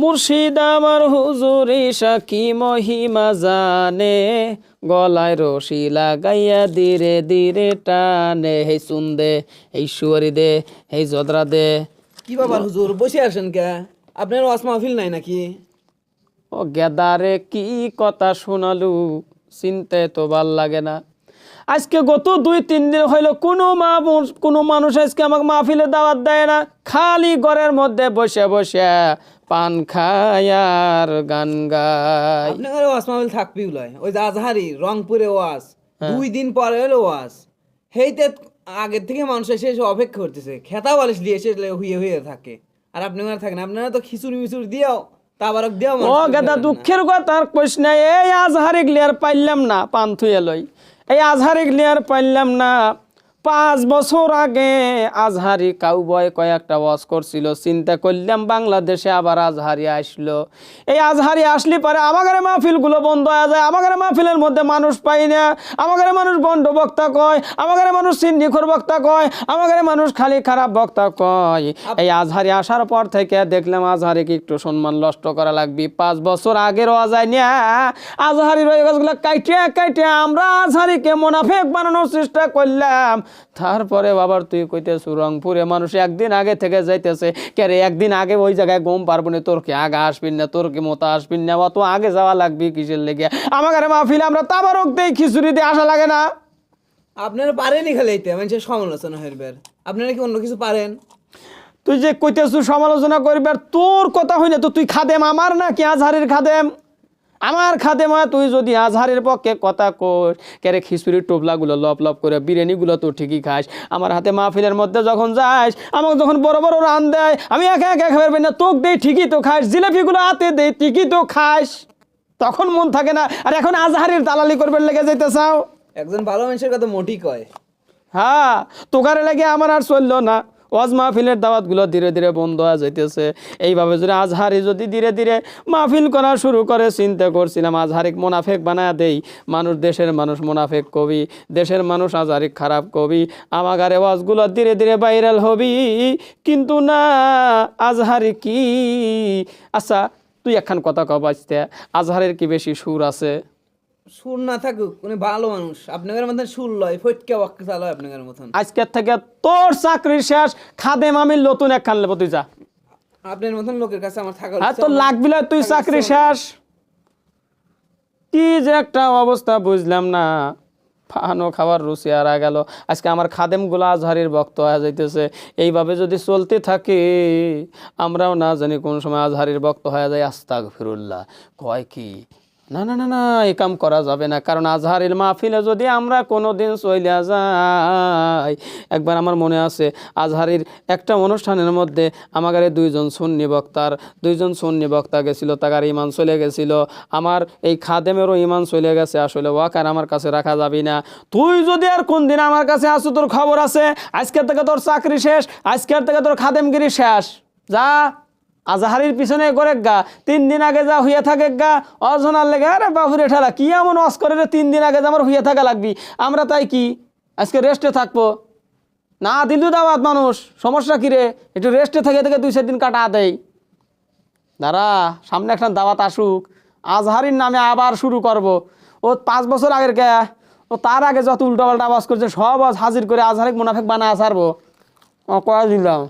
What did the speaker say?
মুর্শিদ আমার হুজুরি সাকি মহিমা জানে গলায় রশি লাগাইয়া ধীরে ধীরে টানে। হে সুন্দে এই সুয়ারি দে এই জদরা দে। কি ব্যাপার হুজুর বসে আসেন কে? আপনার ওয়াজ মাহফিল নাই নাকি? ও গেদারে কি কথা শোনালু চিনতে তো ভালো লাগে না। আজকে গত দুই তিন দিন হইল কোনো মা কোনো মানুষ আজকে আমাকে মাহফিলে দাওয়াত দেয় না। খালি ঘরের মধ্যে বসে বসে পান খায় আর গান গায়। আপনার ওয়াজ মাহফিল থাকবি লয় ওই আজহারি রংপুরে ওয়াজ হ্যাঁ। দুই দিন পরে হলো ওয়াজ। হেইতে আগের থেকে মানুষ এসে এসে অপেক্ষা করতেছে। খেতা বালিশ দিয়ে এসে হুয়ে হুয়ে থাকে। আর আপনারা থাকেন আপনারা তো খিচুড়ি মিচুড়ি তাবারক দিও ও গেদা। দুঃখের কথা আর কইস না এই আজহারি গ্লিয়ার পাইলাম না পান থুয়ে লই। এই আজহারি গ্লিয়ার পাইলাম না। পাঁচ বছর আগে আজহারি কাউবয় কয়েকটা ওয়াজ করছিল, চিন্তা করলাম বাংলাদেশে আবার আজহারি আসলো। এই আজহারি আসলে পরে আমাদের মাহফিলগুলো বন্ধ হয়ে যায় আমাদের মাহফিলের মধ্যে মানুষ পাই না। আমাদের মানুষ বন্ড বক্তা কয় আমাদের মানুষ সিন্নিখর বক্তা কয় আমাদের মানুষ খালি খারাপ বক্তা কয়। এই আজহারি আসার পর থেকে দেখলাম আজহারিকে একটু সম্মান নষ্ট করা লাগবে। পাঁচ বছর আগের অজায় নিয়ে আজহারির ওই গাছগুলো কাইটে কাইটে, আমরা আজহারিকে মোনাফেক বানানোর চেষ্টা করলাম। তারপরে বাবার তুই কইতেছু রংপুরে মানুষ একদিন আগে থেকে যাইতেছে। কে রে একদিন আগে ওই জায়গায় গম পারব না তোর কি আগে আসবিন না তোর কি মতো আসবিন না অত আগে যাওয়া লাগবে কিসের লেগে? আমাদের মাহফিলে আমরা তাবারক দেই খিচুড়ি দিয়ে আসা লাগে না। আপনারা পারেনই খালি এইতে মানুষের সমালোচনা হইবে আপনারা কি অন্য কিছু পারেন? তুই যে কইতেছু সমালোচনা করবি আর তোর কথা হই না তো তুই খাদেম আমার না কি আজহারের খাদেম? আমার খাদেম তুই যদি আজহারের পক্ষে কথা কর কেরে খিচুড়ির টোপলাগুলো লপ লপ করে বিরিয়ানিগুলো তো ঠিকই খাস। আমার হাতে মাহফিলের মধ্যে যখন যাস আমাকে যখন বড় বড় রান দেয় আমি একা একা খাবার পারি না তোক দেই ঠিকই তো খাস জিলাপিগুলো হাতে দেই ঠিকই তো খাস। তখন মন থাকে না আর এখন আজহারের দালালি করবার লেগে যেতে চাও? একজন ভালো মানুষের কথা মোটি কয়। হ্যাঁ তোকারে লাগে আমার আর চলল না। ওয়াজ মাহফিলের দাওয়াতগুলো ধীরে ধীরে বন্ধ হয়ে যাইতেছে। এইভাবে যদি আজহারি যদি ধীরে ধীরে মাহফিল করা শুরু করে, চিন্তা করছিলাম আজহারিক মোনাফেক বানায় দেই। মানুষ দেশের মানুষ মোনাফেক কবি, দেশের মানুষ আজহারিক খারাপ কবি। আমাগারে ওয়াজগুলো ধীরে ধীরে ভাইরাল হবি। কিন্তু না, আজহারি কি? আচ্ছা তুই একখান কথা কব আসতে আজহারের কি বেশি সুর আছে? সুর না থাকুক উনি ভালো মানুষ। আপনাদের মতন সুর লয় ফটকে ওয়াক্কে চালয় আপনাদের মতন। আজকের থেকে তোর চাকরি শেষ খাদেম আমি নতুন একখান লেবো তুই যা। আপনার মতন লোকের কাছে আমার থাকা হ্যাঁ তোর লাগবি না তুই চাকরি শেষ। কি যে একটা অবস্থা বুঝলাম না। ফানো খাবার রুচি আর গেল। আজকে আমার খাদেম খাদেমগুলো আজহারির ভক্ত হয়ে যাইতেছে। এইভাবে যদি চলতে থাকে আমরাও না জানি কোন সময় আজহারির ভক্ত হয়ে যায়। আস্তাক ফিরুল্লাহ কয় কি? না না না না, এই কাম করা যাবে না। কারণ আজহারের মাহফিলে যদি আমরা কোনো দিন চইলা যাই, একবার আমার মনে আছে, আজহারির একটা অনুষ্ঠানের মধ্যে আমাদের দুইজন সুন্নি বক্তার, দুইজন সুন্নি বক্তা গেছিল তাকার ইমান চলে গেছিল। আমার এই খাদেমেরও ইমান চলে গেছে, আসলে ওয়াকার আমার কাছে রাখা যাবে না। তুই যদি আর কোন দিন আমার কাছে আসো, তোর খবর আছে, আজকের থেকে তোর চাকরি শেষ, আজকের থেকে তোর খাদেমগিরি শেষ। যা। আজহারির পিছনে করে গা, তিন দিন আগে যা হইয়া থাকে গা, অজনার লেগে, আরে বাবুরে ঠেলা, কি এমন অস করে রে, তিন দিন আগে যে আমার হইয়া থাকা লাগবি? আমরা তাই কি? আজকে রেস্টে থাকব? না দিলু দাওয়াত মানুষ, সমস্যা কী রে? একটু রেস্টে থেকে থেকে দুই চার দিন কাটা দেয় দাঁড়া, সামনে একটা দাওয়াত আসুক। আজহারির নামে আবার শুরু করব। ও পাঁচ বছর আগের কে? ও তার আগে যত উল্টাপাল্টা আওয়াজ করছে, সব আজ হাজির করে আজহারিক মুনাফেক বানা ছাড়বো ও কয়া দিলাম?